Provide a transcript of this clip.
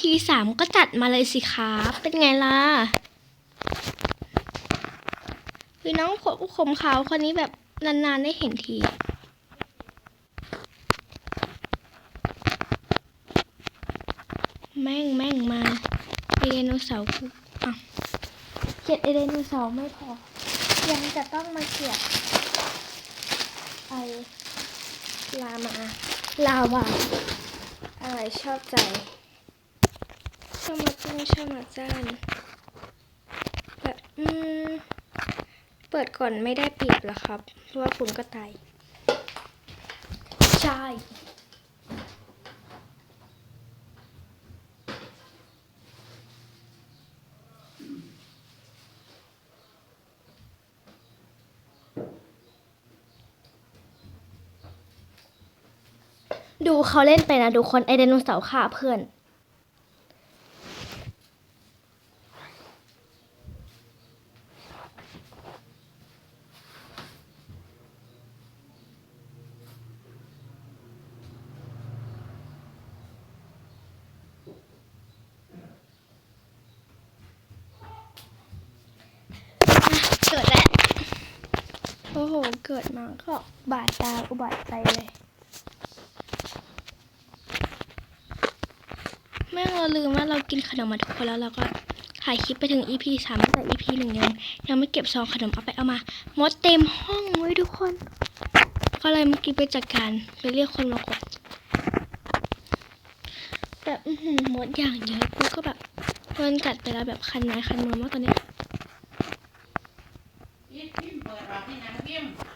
EP สามก็จัดมาเลยสิครับเป็นไงล่ะคือน้องผมผมขาวคนนี้แบบนานๆได้เห็นทีแม่งแม่งมาไดโนเสาร์กูอะเกียดไอไดโนเสาร์ไม่พอ ยังจะต้องมาเกียดไอลามา ลาวาอะไรชอบใจ ชอบมาจ้านชอบมาจ้านแบบอืม เปิดก่อนไม่ได้เปรียบหรอครับ เพราะว่าคุณก็ตาย ใช่ดูเขาเล่นไปนะทุกคนไอไดโนเสาร์ฆ่าเพื่อน เกิดแล้ว โอ้โห เกิดมาก็บาดตาอุบัติใจเลยแม่งเราลืมว่าเรากินขนมมาทุกคนแล้วเราก็ถ่ายคลิปไปถึง EP สามแต่ EP หนึ่งยังยังไม่เก็บซองขนมเอาไปเอามา มดเต็มห้องไว้ยทุกคน ก็เลยเมื่อกี้ไปจัดการ ไปเรียกคนมากดแบบอื้อหือมดอย่างเยอะกูก็แบบโดนกัดไปแล้วแบบคันไม้คันมือมากตอนเนี้ย poder patinar bien.